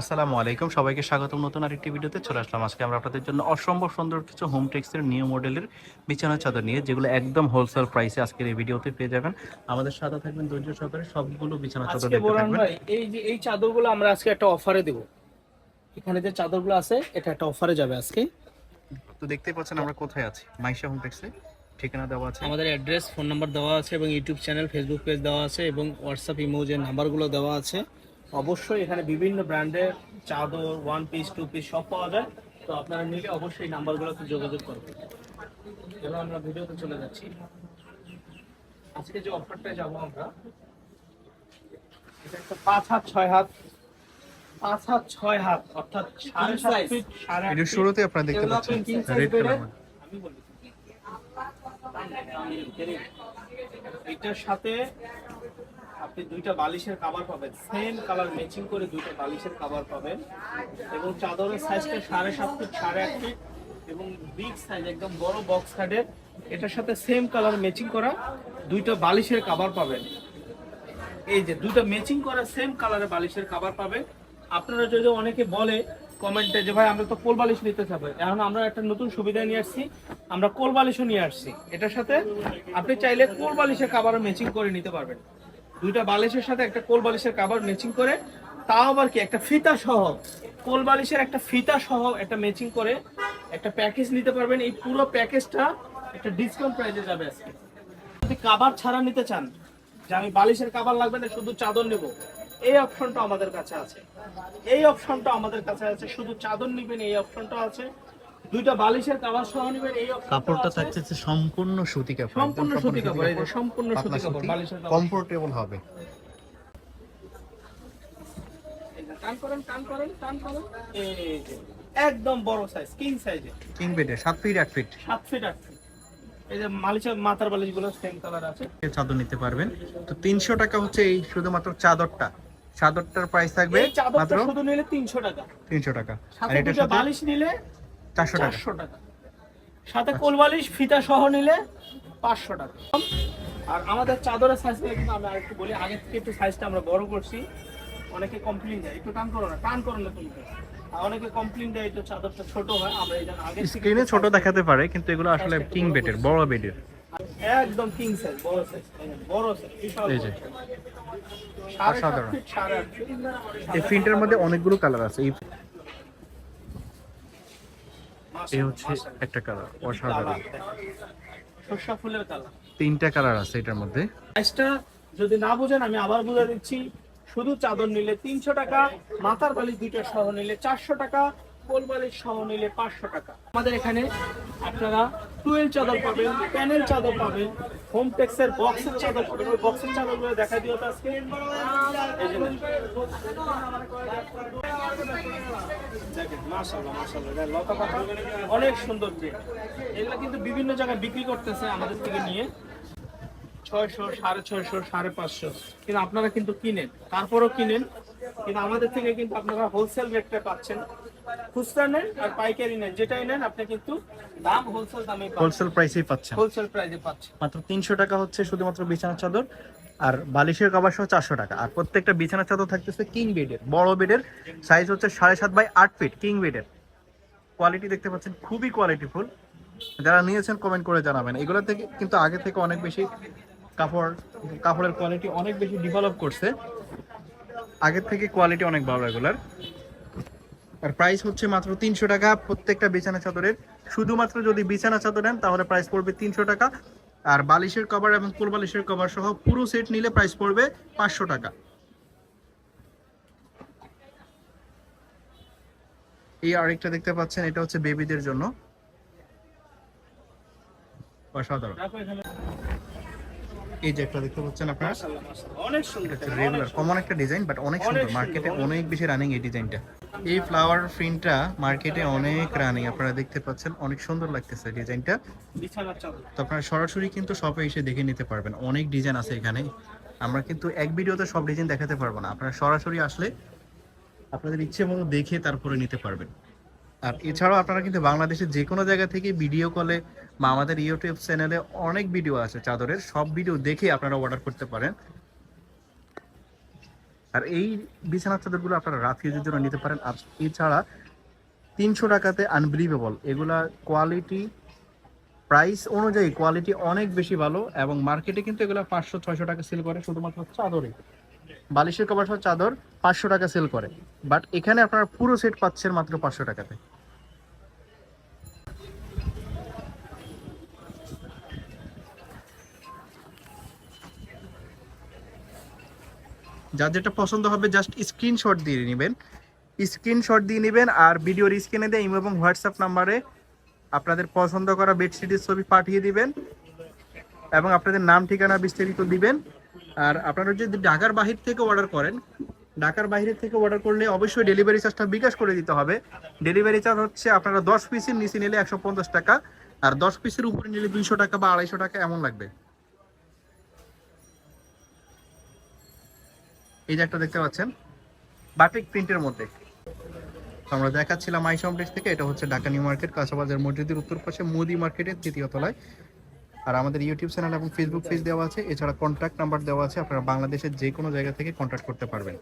আসসালামু আলাইকুম। সবাইকে স্বাগতম নতুন আরেকটি ভিডিওতে চলে আসলাম। আজকে আমরা আপনাদের জন্য অসম্ভব সুন্দর কিছু হোম টেক্সের নিউ মডেলের বিছানা চাদর নিয়ে যেগুলো একদম হোলসেল প্রাইসে আজকের এই ভিডিওতে পেয়ে যাবেন। আমাদের সাথে থাকবেন ধৈর্য সহকারে সবগুলো বিছানা চাদর দেখতে এই যে এই চাদরগুলো আমরা আজকে একটা অফারে দেব। এখানে যে চাদরগুলো আছে এটা একটা অফারে যাবে আজকে। তো দেখতেই পাচ্ছেন আমরা কোথায় আছি। মাইশা হোম টেক্সে ঠিকানা দেওয়া আছে। আমাদের অ্যাড্রেস ফোন নাম্বার দেওয়া আছে এবং ইউটিউব চ্যানেল ফেসবুক পেজ দেওয়া আছে এবং হোয়াটসঅ্যাপ ইমো যে নাম্বারগুলো দেওয়া আছে। অবশ্যই এখানে বিভিন্ন ব্র্যান্ডের চাদর ওয়ান পিস টু পিস সব পাওয়া যায়। তো আপনারা নিলে অবশ্যই নাম্বারগুলোতে যোগাযোগ করবেন এবার আমরা ভিডিওতে চলে যাচ্ছি। আজকে যে অফারটা যাব আমরা এটা একটা পাঁচ হাত ছয় হাত পাঁচ হাত ছয় হাত অর্থাৎ সাড়ে সাত ফিট সাড়ে আট শুরুতে আপনারা দেখতে পাচ্ছেন। আপনি king size রেড কালার আমি বলি। এটার সাথে আপনি দুইটা বালিশের কাভার পাবেন। সেম কালার ম্যাচিং করে দুইটা বালিশের কাভার পাবেন। এবং চাদরের সাইজটা সাড়ে সাত ফিট সাড়ে আট ফিট এবং বিগ সাইজ একদম বড় বক্স খাটের এটার সাথে সেম কালার ম্যাচিং করা দুইটা বালিশের কাভার পাবেন। এই যে দুইটা ম্যাচিং করা সেম কালারের বালিশের কাভার পাবে আপনারা যদি অনেকে বলে কমেন্টে যে, ভাই, আমরা তো কোল বালিশ নিতে চাবো। এখন আমরা একটা নতুন সুবিধা নিয়ে আসছি। আমরা কোল বালিশও নিয়ে আসছি। এটার সাথে আপনি চাইলে কোল বালিশের কাভারও ম্যাচিং করে নিতে পারবেন। দুইটা বালিশের সাথে একটা কোল বালিশের কাভার ম্যাচিং করে। তাও আবার কি, একটা ফিতা সহ। কোল বালিশের একটা ফিতা সহ একটা ম্যাচিং করে একটা প্যাকেজ নিতে পারবেন। এই পুরো প্যাকেজটা একটা ডিসকাউন্ট প্রাইসে যাবে আজকে। যদি কাভার ছাড়া নিতে চান, যে আমি বালিশের কাভার লাগবে না, শুধু চাদর নেব, এই অপশনটা আমাদের কাছে আছে। এই অপশনটা আমাদের কাছে আছে, শুধু চাদর নেবেন, এই অপশনটা আছে। দুইটা বালিশের কাভার সহ নেবেন এই কাপড়টা থাকছে সম্পূর্ণ সুতি কাপড় সম্পূর্ণ সুতি কাপড় এই সম্পূর্ণ সুতি কাপড় বালিশের কমফোর্টেবল হবে। টান করেন টান করেন টান করেন। এই একদম বড় সাইজ কিং সাইজে কিং বেডে সাত ফিট আট ফিট সাত ফিট আট ফিট এই যে মালিশের মাথার বালিশগুলো সেম কালার আছে। চাদর নিতে পারবেন। তো তিনশো টাকা হচ্ছে এই শুধুমাত্র চাদরটা। চাদরটার প্রাইস থাকবে মাত্র শুধু নিলে তিনশো টাকা। তিনশো টাকা। আর সাথে বালিশ নিলে চারশো টাকা। টাকা। সাথে কোলবালিশ ফিতা সহ নিলে পাঁচশো টাকা। আর আমাদের চাদরের সাইজ কিন্তু আমি আরেকটু বলি আগে থেকে একটু সাইজটা আমরা বড় করছি। অনেকে কমপ্লেন দেয় একটু টান করো না টান করো না তুমি। আর অনেকে কমপ্লেন দেয় একটু চাদরটা ছোট হয় আমরা জন্য আগে স্ক্রিনে ছোট দেখাতে পারে কিন্তু এগুলো আসলে কিং বেডের বড় বেডের একদম কিং সাইজ বড় সাইজ বড় সাইজ বিশাল এই যে। এই প্রিন্টের মধ্যে অনেকগুলো কালার আছে। এই এই হচ্ছে একটা কালার অসাধারণ। সর্ষা ফুলের কালার তিনটা কালার আছে এটার মধ্যে। প্রাইসটা যদি না বোঝেন আমি আবার বুঝে দিচ্ছি। শুধু চাদর নিলে তিনশো টাকা মাথার বালিশ দুইটা সহ নিলে চারশো টাকা কোল বালিশ সহ নিলে পাঁচশো টাকা। আমাদের এখানে আপনারা টুয়েল চাদর পাবেন প্যানেল চাদর পাবেন হোম টেক্সের বক্সের চাদর পাবেন। ওই বক্সের চাদরগুলো দেখা দিও আজকে। অনেক সুন্দর প্রিন্ট এগুলো কিন্তু বিভিন্ন জায়গায় বিক্রি করতেছে আমাদের থেকে নিয়ে। ছয়শো সাড়ে ছয়শো সাড়ে পাঁচশো। কিন্তু আপনারা কিন্তু কিনেন। তারপরও কিনেন। কিন্তু আমাদের থেকে কিন্তু আপনারা হোলসেল রেটটা পাচ্ছেন। খুচরা নেন আর পাইকারি নেন। যেটাই নেন আপনি কিন্তু দাম হোলসেল দামে হোলসেল প্রাইসেই পাচ্ছেন। হোলসেল প্রাইসে পাচ্ছেন। মাত্র তিনশো টাকা হচ্ছে শুধুমাত্র বিছানা চাদর। আর বালিশের কভার সহ চারশো টাকা। আর প্রত্যেকটা বিছানা চাদর থাকতেছে কিং বেডের বড় বেডের সাইজ হচ্ছে সাড়ে সাত বাই আট ফিট কিং বেডের কোয়ালিটি দেখতে পাচ্ছেন, খুবই কোয়ালিটিফুল যারা নিয়েছেন কমেন্ট করে জানাবেন। এগুলো থেকে কিন্তু আগে থেকে অনেক বেশি কাপড়, কাপড়ের কোয়ালিটি অনেক বেশি ডেভেলপ করছে। আগের থেকে কোয়ালিটি অনেক ভালো এগুলার। আর প্রাইস হচ্ছে মাত্র তিনশো টাকা। প্রত্যেকটা বিছানা চাদরের। শুধুমাত্র যদি বিছানা চাদর নেন, তাহলে প্রাইস পড়বে তিনশো টাকা। আর বালিশের কভার এবং কোল বালিশের কভার সহ পুরো সেট নিলে প্রাইস পড়বে পাঁচশো টাকা। এই আরেকটা দেখতে পাচ্ছেন, এটা হচ্ছে বেবিদের জন্য। অসাধারণ। এই যে একটা দেখতে পাচ্ছেন আপনারা? অনেক সুন্দর রেগুলার কমন একটা ডিজাইন বাট অনেক সুন্দর। মার্কেটে অনেক অনেক বেশি রানিং এই ডিজাইনটা এই ফ্লাওয়ার প্রিন্টটা মার্কেটে অনেক রানিং আপনারা দেখতে পাচ্ছেন। অনেক সুন্দর লাগতেছে ডিজাইনটা তো আপনারা সরাসরি কিন্তু শপে এসে দেখে নিতে পারবেন। অনেক ডিজাইন আছে এখানে। আমরা কিন্তু এক ভিডিওতে সব ডিজাইন দেখাতে পারব না। আপনারা সরাসরি আসলে আপনাদের ইচ্ছে মতো দেখে তারপরে নিতে পারবেন। আর এছাড়াও আপনারা কিন্তু বাংলাদেশের যে কোনো জায়গা থেকে ভিডিও কলে বা আমাদের ইউটিউব চ্যানেলে অনেক ভিডিও আছে চাদরের। সব ভিডিও দেখে আপনারা অর্ডার করতে পারেন। আর এই বিছানার চাদরগুলো আপনারা রাত জন্য নিতে পারেন। আর এছাড়া তিনশো টাকাতে আনবিলিভেবল এগুলা কোয়ালিটি প্রাইস অনুযায়ী কোয়ালিটি অনেক বেশি ভালো এবং মার্কেটে কিন্তু এগুলো পাঁচশো, ছয়শো টাকা সেল করে শুধুমাত্র চাদরে। বালিশের কভার সহ চাদর পাঁচশো টাকা সেল করে। বাট এখানে আপনারা পুরো সেট পাচ্ছেন মাত্র পাঁচশো টাকাতে। যার যেটা পছন্দ হবে জাস্ট স্ক্রিনশট দিয়ে নেবেন। স্ক্রিনশট দিয়ে নেবেন আর ভিডিওর স্ক্রিনে দিয়ে ইমো এবং হোয়াটসঅ্যাপ নাম্বারে আপনাদের পছন্দ করা বেডশিটের ছবি পাঠিয়ে দিবেন এবং আপনাদের নাম, ঠিকানা বিস্তারিত দিবেন। আর আপনারা যদি ঢাকার বাহির থেকে অর্ডার করেন, ঢাকার বাইরে থেকে অর্ডার করলে অবশ্যই ডেলিভারি চার্জটা বিকাশ করে দিতে হবে। ডেলিভারি চার্জ হচ্ছে আপনারা দশ পিসের নিচে নিলে একশো পঞ্চাশ টাকা, আর দশ পিসের উপরে নিলে দুইশো টাকা বা আড়াইশো টাকা এমন লাগবে। এই যে একটা দেখতে পাচ্ছেন বাটিক প্রিন্টের মধ্যে। আমরা দেখাচ্ছিলাম আইস কমপ্লেক্স থেকে, এটা হচ্ছে ঢাকা নিউ মার্কেট কাঁচাবাজার মসজিদের উত্তর পাশে মোদি মার্কেটের তৃতীয় তলায়। আর আমাদের ইউটিউব চ্যানেল এবং ফেসবুক পেজ দেওয়া আছে, এছাড়া কন্ট্যাক্ট নাম্বার দেওয়া আছে, আপনারা বাংলাদেশের যে কোনো জায়গা থেকে কন্ট্যাক্ট করতে পারবেন।